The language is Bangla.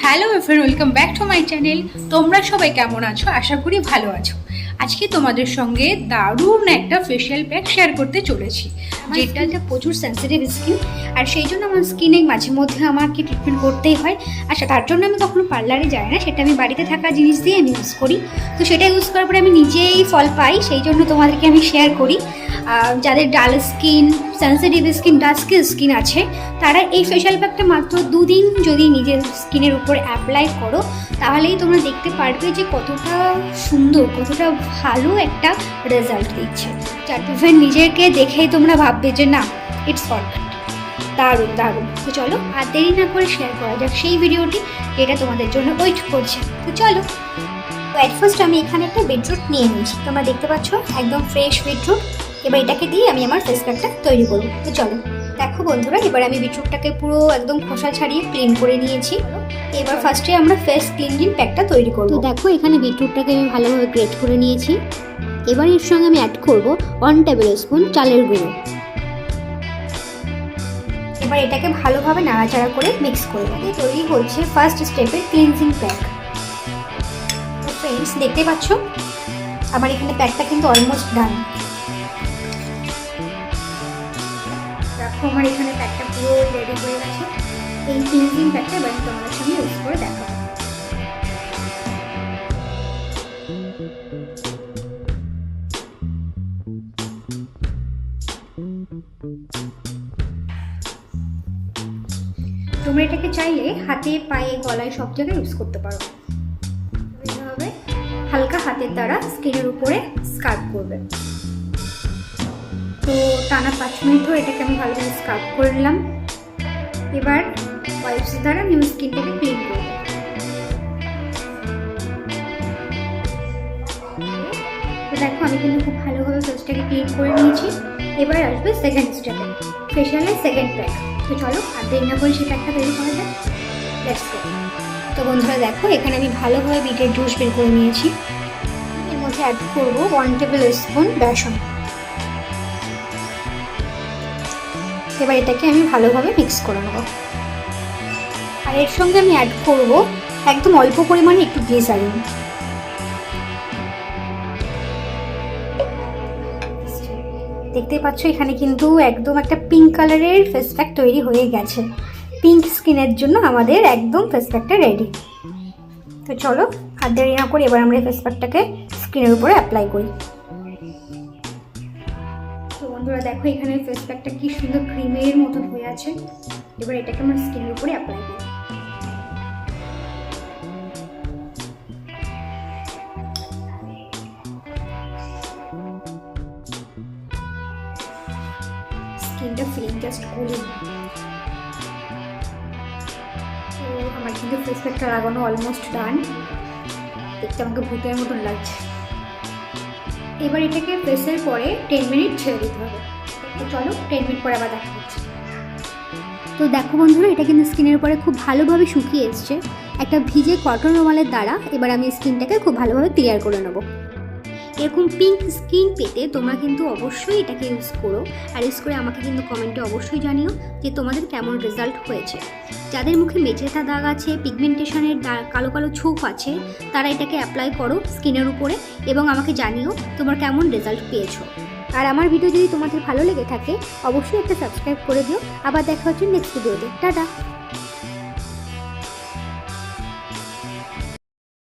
Hello everyone welcome back to my channel তোমরা সবাই কেমন আছো? আশা করি ভালো আছো। আজকে তোমাদের সঙ্গে দারুণ একটা ফেশিয়াল প্যাক শেয়ার করতে চলেছি যেটা একটা প্রচুর সেন্সিটিভ স্কিন আর সেই জন্য আমার স্কিনে মাঝে মধ্যে আমাকে ট্রিটমেন্ট করতেই হয়। আর তার জন্য আমি কখনো পার্লারে যাই না সেটা আমি বাড়িতে থাকা জিনিস দিয়ে আমি ইউজ করি। তো সেটা ইউজ করার পরে আমি নিজেই ফল পাই সেই জন্য তোমাদেরকে আমি শেয়ার করি। যাদের dull skin sensitive skin dusky skin আছে তারা এই ফেশিয়াল প্যাকটা মাত্র দুদিন যদি নিজের স্কিনের উপর অ্যাপ্লাই করো তাহলেই তোমরা দেখতে পারবে যে কতটা সুন্দর কতটা ভালো একটা রেজাল্ট দিচ্ছে। যার নিজেকে দেখেই তোমরা ভাববে যে না ইটস পারফেক্ট দারুণ দারুণ। তো চলো আর দেরি না করে শেয়ার করা যাক সেই ভিডিওটি যেটা তোমাদের জন্য ওয়েট করছে। তো চলো তো অ্যাট ফার্স্ট আমি এখানে একটা বিটরুট নিয়ে নিয়েছি। তোমরা দেখতে পাচ্ছ, একদম ফ্রেশ বিটরুট এবার এটাকে দিয়ে আমি আমার ফেস প্যাকটা তৈরি করব। তো চলো। দেখো বন্ধুরা এবার আমি বিটরুটটাকে পুরো একদম খোসা ছাড়িয়ে ক্লিন করে নিয়েছি। এবার ফার্স্টে আমরা ফেস ক্লিনজিং প্যাকটা তৈরি করব। তো দেখো এখানে বিটরুটটাকে আমি ভালোভাবে গ্রেট করে নিয়েছি। এবার এর সঙ্গে আমি অ্যাড করব ওয়ান টেবিল স্পুন চালের গুঁড়ো। এবার এটাকে ভালোভাবে নাড়াচাড়া করে মিক্স করে দেবো তৈরি হচ্ছে ফার্স্ট স্টেপের ক্লিনজিং প্যাক তো ফ্রেন্ডস দেখতে পাচ্ছ? আমার এখানে প্যাকটা কিন্তু অলমোস্ট ডান দেখো আমার এখানে প্যাকটা পুরো রেডি হয়ে গেছে। এই ক্লিনজিং প্যাকটা এবার তোমাদের সঙ্গে ইউজ করে দেখাবো। তোমরা এটাকে চাইলে হাতে, পায়ে, গলায় সব জায়গায় ইউজ করতে পারো। হালকা হাতের দ্বারা স্কিনের উপরে স্কার্প করবে। তো টানা পাঁচ মিনিট ধরে এটাকে আমি স্কার্প করে নিলাম। এবার ওয়াইপস দ্বারা নিউ স্কিনটাকে ক্লিন করবে। তো দেখো, আমি কিন্তু খুব ভালোভাবে ফেসটাকে ক্লিন করে নিয়েছি। এবার আসবে সেকেন্ড স্টেপে ফেশিয়ালের সেকেন্ড প্যাক তো চলো, আর দেরি না করে সেই প্যাকটা তৈরি করা যাক। লেটস গো তো বন্ধুরা দেখো, এখানে আমি ভালোভাবে বিটের জুস বের করে নিয়েছি। এর মধ্যে অ্যাড করব ওয়ান টেবিল স্পুন বেসন। এবার এটাকে আমি ভালোভাবে মিক্স করে নেব। আর এর সঙ্গে আমি অ্যাড করব একদম অল্প পরিমাণে একটু গ্লিসারিন দেখতে পাচ্ছ এখানে কিন্তু একদম একটা পিঙ্ক কালারের ফেস প্যাক তৈরি হয়ে গেছে। পিঙ্ক স্কিনের জন্য আমাদের একদম ফেস প্যাকটা রেডি তো চলো, আর দেরি না করে এবার আমরা ফেস প্যাকটাকে স্কিনের উপরে অ্যাপ্লাই করি। দেখো এখানে ফেস প্যাকটা কি সুন্দর ক্রিমের মতো হয়ে আছে। এবার এটাকে আমার স্কিনের উপরে অ্যাপ্লাই করি স্কিনটা ফিলিং জাস্ট কুলিং তো আমার কিন্তু ফেস প্যাকটা লাগানো অলমোস্ট ডান দেখতে আমাকে ভূতের মতন লাগছে। এবার এটাকে ফেসের পরে টেন মিনিট ছেড়ে দিতে হবে। চলো টেন মিনিট পরে আবার দেখা হচ্ছে। তো দেখো বন্ধুরা, এটা কিন্তু স্কিনের উপরে খুব ভালোভাবে শুকিয়ে এসছে। একটা ভিজে কটন রুমালের দ্বারা এবার আমি স্কিনটাকে খুব ভালোভাবে ক্লিয়ার করে নেব। এরকম পিঙ্ক স্কিন পেতে তোমরা কিন্তু অবশ্যই এটাকে ইউজ করো। আর ইউজ করে আমাকে কিন্তু কমেন্টে অবশ্যই জানিও যে তোমাদের কেমন রেজাল্ট হয়েছে। যাদের মুখে মেচেথা দাগ আছে পিগমেন্টেশনের কালো কালো ছোপ আছে, তারা এটাকে অ্যাপ্লাই করো স্কিনের উপরে এবং আমাকে জানিও তোমার কেমন রেজাল্ট পেয়েছ। আর আমার ভিডিও যদি তোমাদের ভালো লেগে থাকে, অবশ্যই একটা সাবস্ক্রাইব করে দিও। আবার দেখা হচ্ছে নেক্সট ভিডিওতে টাটা!